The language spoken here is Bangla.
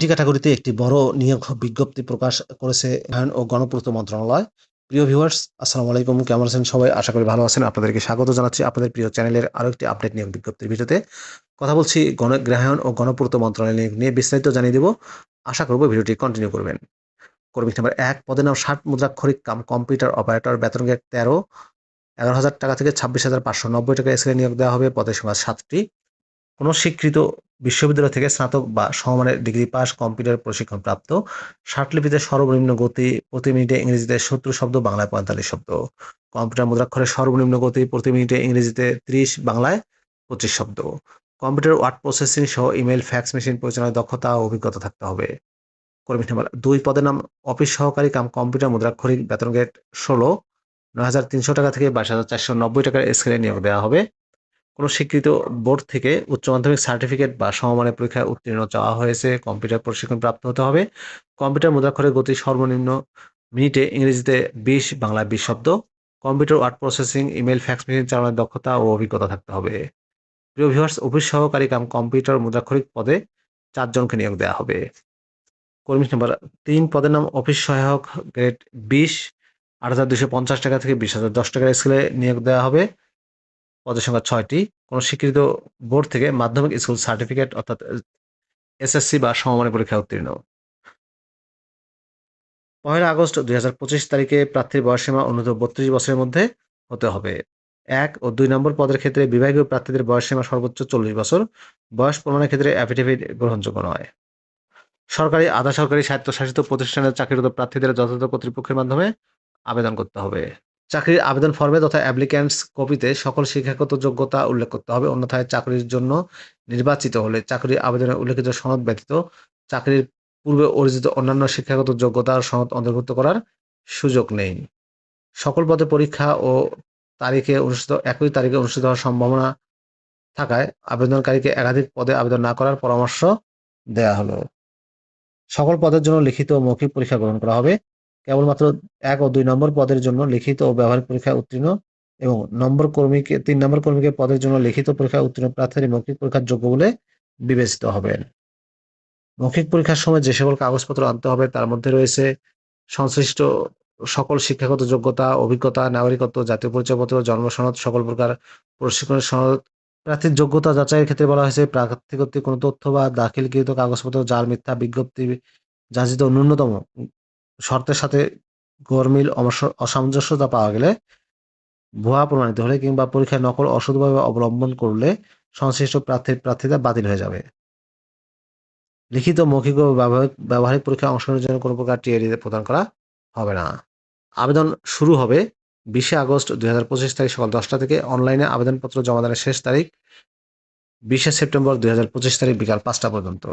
টি ক্যাটাগরিতে একটি বড় নিয়োগ বিজ্ঞপ্তি প্রকাশ করেছে আইন ও গণপূর্ত মন্ত্রণালয়। প্রিয় ভিউয়ার্স আসসালামু আলাইকুম, কেমন আছেন সবাই? আশা করি ভালো আছেন। আপনাদেরকে স্বাগত জানাচ্ছি আপনাদের প্রিয় চ্যানেলের আরও একটি আপডেট নিয়োগ বিজ্ঞপ্তির ভিডিওতে। কথা বলছি গণগ্রাহায়ন ও গণপূর্ত মন্ত্রণালয় নিয়ে বিস্তারিত জানিয়ে দেব। আশা করব ভিডিওটি কন্টিনিউ করবেন। কর্মী নাম্বার এক, পদের নাম ষাট মুদ্রাক্ষরিক কাম কম্পিউটার অপারেটর বেতন গেট তেরো, এগারো হাজার টাকা থেকে ছাব্বিশ হাজার পাঁচশো নব্বই টাকা স্কেলে নিয়োগ দেওয়া হবে, পদের সংখ্যা সাতটি। কোনো স্বীকৃত বিশ্ববিদ্যালয় থেকে স্নাতক বা সমমানের ডিগ্রি পাস কম্পিউটার প্রশিক্ষণ প্রাপ্ত ষাটলিপিতে সর্বনিম্ন গতি প্রতি মিনিটে ইংরেজিতে সত্তর শব্দ, বাংলায় পঁয়তাল্লিশ শব্দ। কম্পিউটার মুদ্রাক্ষরের সর্বনিম্ন গতি প্রতি মিনিটে ইংরেজিতে ত্রিশ, বাংলায় পঁচিশ শব্দ। কম্পিউটার ওয়ার্ড প্রসেসিং সহ ইমেল, ফ্যাক্স মেশিন পরিচালনার দক্ষতা ও অভিজ্ঞতা থাকতে হবে। কর্মী নাম্বার দুই পদের নাম অফিস সহকারী কাম কম্পিউটার মুদ্রাক্ষরিক বেতন গেট ষোলো, নয় হাজার তিনশো টাকা থেকে বাইশ হাজার চারশো নব্বই টাকার স্কেলে নিয়োগ দেওয়া হবে। কোনো স্বীকৃত বোর্ড থেকে উচ্চ মাধ্যমিক সার্টিফিকেট বা সমমানের পরীক্ষায় উত্তীর্ণ চাওয়া হয়েছে। কম্পিউটার প্রশিক্ষণ প্রাপ্ত হতে হবে। কম্পিউটার মুদ্রাক্ষরের গতি সর্বনিম্ন মিনিটে ইংরেজিতে বিশ বাংলা বিশ শব্দ। Computer word processing email fax machine চালানোর দক্ষতা ও অভিজ্ঞতা থাকতে হবে। প্রিয় ভিউয়ার্স, অফিস সহকারী কাম কম্পিউটার মুদ্রাক্ষরিক পদে চারজনকে নিয়োগ দেওয়া হবে। কর্মী নাম্বার তিন, পদের নাম অফিস সহায়ক, গ্রেড বিশ, আট হাজার দুশো পঞ্চাশ টাকা থেকে বিশ হাজার দশ টাকার স্কেলে নিয়োগ দেওয়া হবে। পদের সংখ্যা ছয়টি। কোনো স্বীকৃত বোর্ড থেকে মাধ্যমিক স্কুল সার্টিফিকেট, অর্থাৎ এসএসসি বা সমমানের পরীক্ষা উত্তীর্ণ। পয়লা আগস্ট দুই হাজার পঁচিশ তারিখে প্রার্থীর বয়সসীমা অন্যূনতম বত্রিশ বছরের মধ্যে হতে হবে। এক ও দুই নম্বর পদের ক্ষেত্রে বিভাগীয় প্রার্থীদের বয়সসীমা সর্বোচ্চ চল্লিশ বছর। বয়স প্রমাণের ক্ষেত্রে অ্যাফিডেভিট গ্রহণযোগ্য নয়। সরকারি, আধা সরকারি স্বায়ত্তশাসিত প্রতিষ্ঠানের চাকরিরত প্রার্থীদের যথাযথ কর্তৃপক্ষের মাধ্যমে আবেদন করতে হবে। চাকরির আবেদন ফর্মে তথা অ্যাপ্লিক্যান্টস কপিতে সকল শিক্ষাগত যোগ্যতা উল্লেখ করতে হবে। অন্যথায় চাকরির জন্য নির্বাচিত হলে চাকরির আবেদনে উল্লেখিত সনদ ব্যতীত চাকরির পূর্বে অর্জিত অন্যান্য শিক্ষাগত যোগ্যতার সনদ অন্তর্ভুক্ত করার সুযোগ নেই। সকল পদে পরীক্ষা ও তারিখে অনুষ্ঠিত, একই তারিখে অনুষ্ঠিত হওয়ার সম্ভাবনা থাকায় আবেদনকারীকে একাধিক পদে আবেদন না করার পরামর্শ দেয়া হলো। সকল পদের জন্য লিখিত মৌখিক পরীক্ষা গ্রহণ করা হবে। কেবলমাত্র এক ও দুই নম্বর পদের জন্য লিখিত ও ব্যবহারিক পরীক্ষায় উত্তীর্ণ এবং নম্বর কর্মীকে, তিন নম্বর কর্মীকে পদের জন্য লিখিত পরীক্ষায় উত্তীর্ণ প্রার্থীর মৌখিক পরীক্ষার যোগ্য বলে বিবেচিত হবেন মৌখিক পরীক্ষার সময় যে সকল কাগজপত্র আনতে হবে তার মধ্যে রয়েছে সংশ্লিষ্ট সকল শিক্ষাগত যোগ্যতা, অভিজ্ঞতা, নাগরিকত্ব, জাতীয় পরিচয়পত্র, জন্ম সনদ, সকল প্রকার প্রশিক্ষণের সনদ, প্রার্থীর যোগ্যতা যাচাইয়ের ক্ষেত্রে বলা হয়েছে প্রার্থী কর্তৃক কোনো তথ্য বা দাখিলকৃত কাগজপত্র, যার মিথ্যা বিজ্ঞপ্তি যাচিত ন্যূনতম শর্তের সাথে গরমিল অসামঞ্জস্যতা পাওয়া গেলে ভুয়া প্রমাণিত হলে কিংবা পরীক্ষায় নকল অসৎভাবে অবলম্বন করলে সংশ্লিষ্ট প্রার্থীর প্রার্থিতা বাতিল হয়ে যাবে। লিখিত মৌখিক ও ব্যবহারিক পরীক্ষায় অংশগ্রহণের জন্য কোনো প্রকার টিআরডি প্রদান করা হবে না। আবেদন শুরু হবে বিশে আগস্ট দুই হাজার পঁচিশ তারিখ সকাল দশটা থেকে। অনলাইনে আবেদনপত্র জমা দেওয়ার শেষ তারিখ বিশে সেপ্টেম্বর দুই হাজার পঁচিশ তারিখ বিকাল পাঁচটা পর্যন্ত।